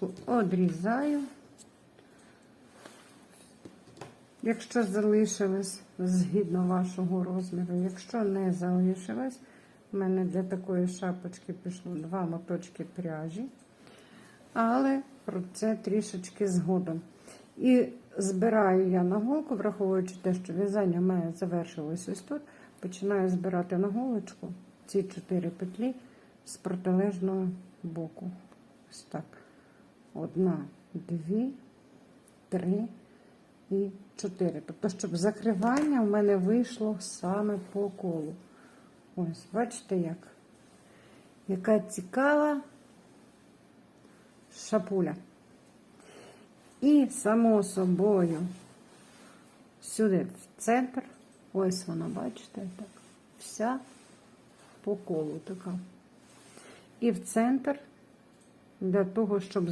ниточку одрізаю. Якщо залишилось згідно вашого розміру, якщо не залишилось, в мене для такої шапочки пішло два моточки пряжі, але про це трішечки згодом. І збираю я на голку, враховуючи те, що в'язання в мене завершилось ось тут, починаю збирати на голочку ці чотири петлі з протилежного боку. Ось так. Одна, дві, три і чотири. Тобто, щоб закривання в мене вийшло саме по колу. Ось, бачите, як? Яка цікава шапуля. І, само собою, сюди в центр. Ось вона, бачите, так. Вся по колу така. І в центр для того, щоб